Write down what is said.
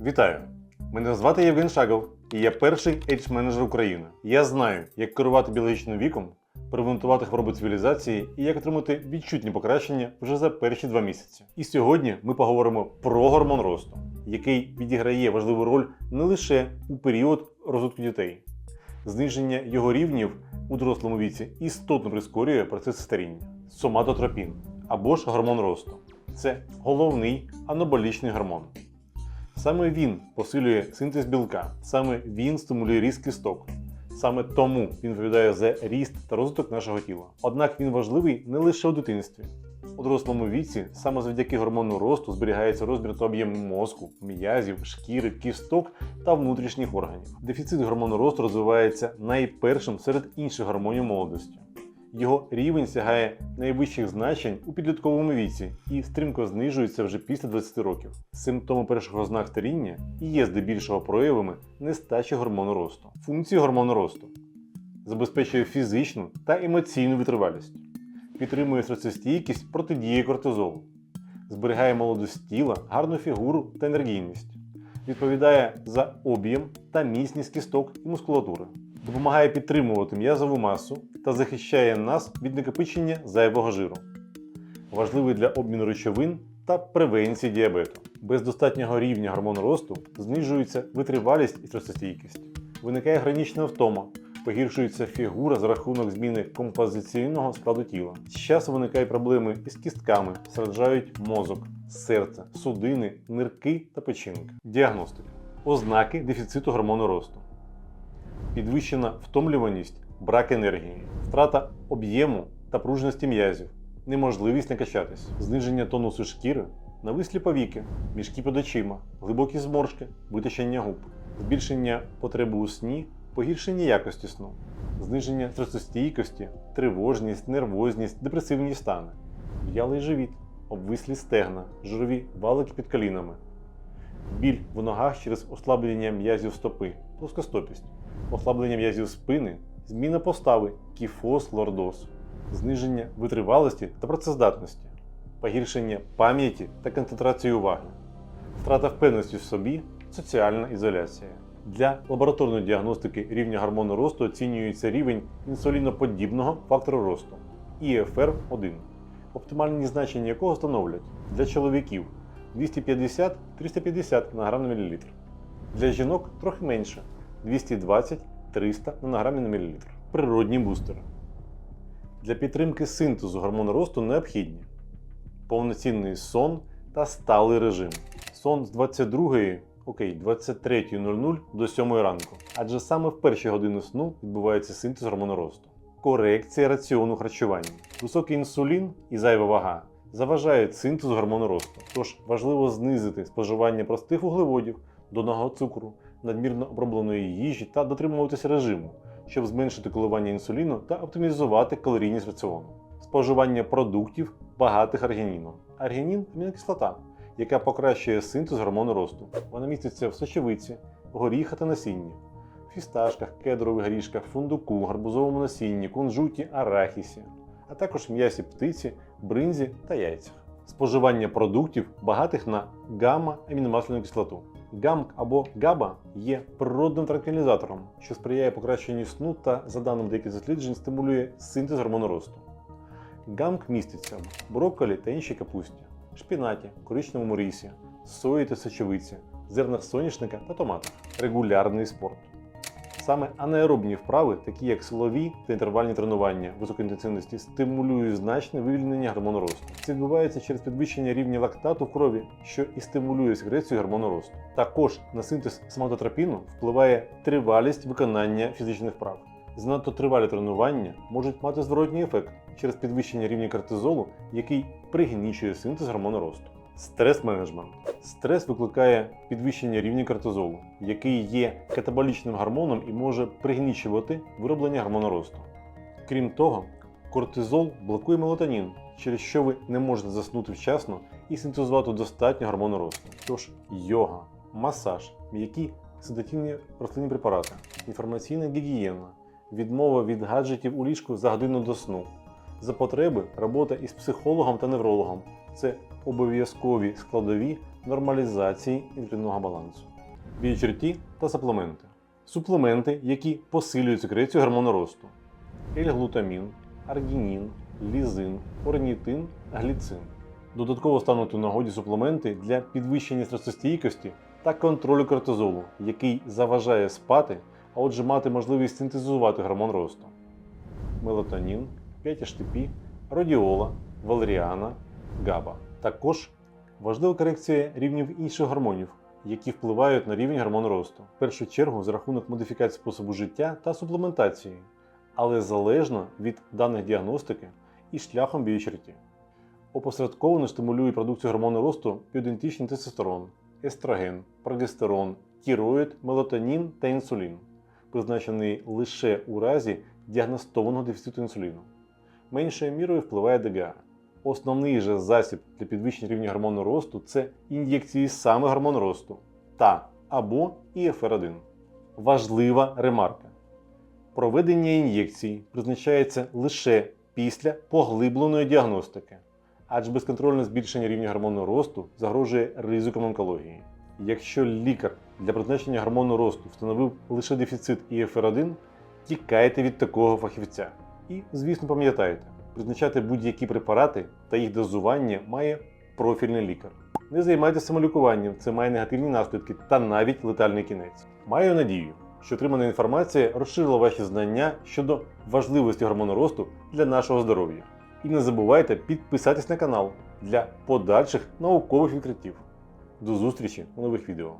Вітаю! Мене звати Євген Шагов, і я перший ейдж-менеджер України. Я знаю, як керувати біологічним віком, превентувати хвороби цивілізації і як отримати відчутні покращення вже за перші два місяці. І сьогодні ми поговоримо про гормон росту, який відіграє важливу роль не лише у період розвитку дітей. Зниження його рівнів у дорослому віці істотно прискорює процес старіння. Соматотропін або ж гормон росту. Це головний анаболічний гормон. Саме він посилює синтез білка, саме він стимулює ріст кісток. Саме тому він відповідає за ріст та розвиток нашого тіла. Однак він важливий не лише у дитинстві. У дорослому віці саме завдяки гормону росту зберігається розмір та об'єм мозку, м'язів, шкіри, кісток та внутрішніх органів. Дефіцит гормону росту розвивається найпершим серед інших гормонів молодості. Його рівень сягає найвищих значень у підлітковому віці і стрімко знижується вже після 20 років. Симптоми перших ознак старіння і є здебільшого проявами нестачі гормону росту. Функції гормону росту забезпечує фізичну та емоційну витривалість, підтримує стresостійкість протидії кортизолу, зберігає молодость тіла, гарну фігуру та енергійність, відповідає за об'єм та міцність кісток і мускулатури, допомагає підтримувати м'язову масу та захищає нас від накопичення зайвого жиру, важливий для обміну речовин та превенції діабету. Без достатнього рівня гормону росту знижується витривалість і стресостійкість, виникає хронічна втома, погіршується фігура за рахунок зміни композиційного складу тіла. З часом виникають проблеми із кістками, страждають мозок, серце, судини, нирки та печінка. Діагностика. Ознаки дефіциту гормону росту. Підвищена втомлюваність, брак енергії, втрата об'єму та пружності м'язів, неможливість накачатись, зниження тонусу шкіри, навислі повіки, мішки під очима, глибокі зморшки, виточення губ, збільшення потреби у сні, погіршення якості сну, зниження стресостійкості, тривожність, нервозність, депресивні стани, в'ялий живіт, обвислі стегна, жирові валики під колінами, біль в ногах через ослаблення м'язів стопи, плоскостопість, ослаблення м'язів спини, зміна постави, кіфоз, лордоз, зниження витривалості та працездатності, погіршення пам'яті та концентрації уваги, втрата впевненості в собі, соціальна ізоляція. Для лабораторної діагностики рівня гормону росту оцінюється рівень інсуліноподібного фактору росту ІФР-1, оптимальні значення якого становлять для чоловіків 250-350 на грам на мілілітр. Для жінок трохи менше 220-300 на грамі на мілілітр. Природні бустери. Для підтримки синтезу гормону росту необхідні повноцінний сон та сталий режим. Сон з 22 окей, 23.00 до 7 ранку. Адже саме в перші години сну відбувається синтез гормону росту. Корекція раціону харчування. Високий інсулін і зайва вага заважають синтезу гормону росту. Тож важливо знизити споживання простих вуглеводів, донного цукру, надмірно обробленої їжі та дотримуватися режиму, щоб зменшити коливання інсуліну та оптимізувати калорійність раціону. Споживання продуктів багатих аргініном. Аргінін амінокислота, яка покращує синтез гормону росту. Вона міститься в сочевиці, горіха та насінні, фісташках, кедрових горішках, фундуку, гарбузовому насінні, кунжуті, арахісі, а також м'ясі птиці, бринзі та яйцях. Споживання продуктів, багатих на гамма-аміномасляну кислоту. ГАМК або ГАБА є природним транквілізатором, що сприяє покращенню сну та, за даними деяких досліджень, стимулює синтез гормону росту. ГАМК міститься в брокколі та іншій капусті, шпінаті, коричневому рісі, сої та сочевиці, зернах соняшника та томатах. Регулярний спорт. Саме анаеробні вправи, такі як силові та інтервальні тренування високої інтенсивності, стимулюють значне вивільнення гормону росту. Це відбувається через підвищення рівня лактату в крові, що і стимулює секрецію гормону росту. Також на синтез соматотропіну впливає тривалість виконання фізичних вправ. Занадто тривалі тренування можуть мати зворотній ефект через підвищення рівня кортизолу, який пригнічує синтез гормону росту. Стрес-менеджмент. Стрес викликає підвищення рівня кортизолу, який є катаболічним гормоном і може пригнічувати вироблення гормону росту. Крім того, кортизол блокує мелатонін, через що ви не можете заснути вчасно і синтезувати достатньо гормону росту. Тож йога, масаж, м'які седативні рослинні препарати, інформаційна гігієна, відмова від гаджетів у ліжку за годину до сну. За потреби робота із психологом та неврологом це обов'язкові складові нормалізації ендокринного балансу. Біочерті та суплементи. Суплементи, які посилюють секрецію гормону росту. L-глутамін, аргінін, лізин, орнітин, гліцин. Додатково стануть у нагоді суплементи для підвищення стресостійкості та контролю кортизолу, який заважає спати, а отже мати можливість синтезувати гормон росту. Мелатонін, 5-HTP, родіола, валеріана, габа. Також важлива корекція рівнів інших гормонів, які впливають на рівень гормону росту. В першу чергу за рахунок модифікації способу життя та суплементації, але залежно від даних діагностики і шляхом біочерті. Опосередковано стимулює продукцію гормону росту біоідентичний тестостерон, естроген, прогестерон, тіроїд, мелатонін та інсулін, призначений лише у разі діагностованого дефіциту інсуліну. Меншою мірою впливає ДГА. Основний же засіб для підвищення рівня гормону росту це ін'єкції саме гормону росту та або ІФР1. Важлива ремарка. Проведення ін'єкцій призначається лише після поглибленої діагностики, адже безконтрольне збільшення рівня гормону росту загрожує ризиком онкології. Якщо лікар для призначення гормону росту встановив лише дефіцит ІФР1, тікайте від такого фахівця. І, звісно, пам'ятайте, призначати будь-які препарати та їх дозування має профільний лікар. Не займайтеся самолікуванням, це має негативні наслідки та навіть летальний кінець. Маю надію, що отримана інформація розширила ваші знання щодо важливості гормону росту для нашого здоров'я. І не забувайте підписатись на канал для подальших наукових відкриттів. До зустрічі у нових відео.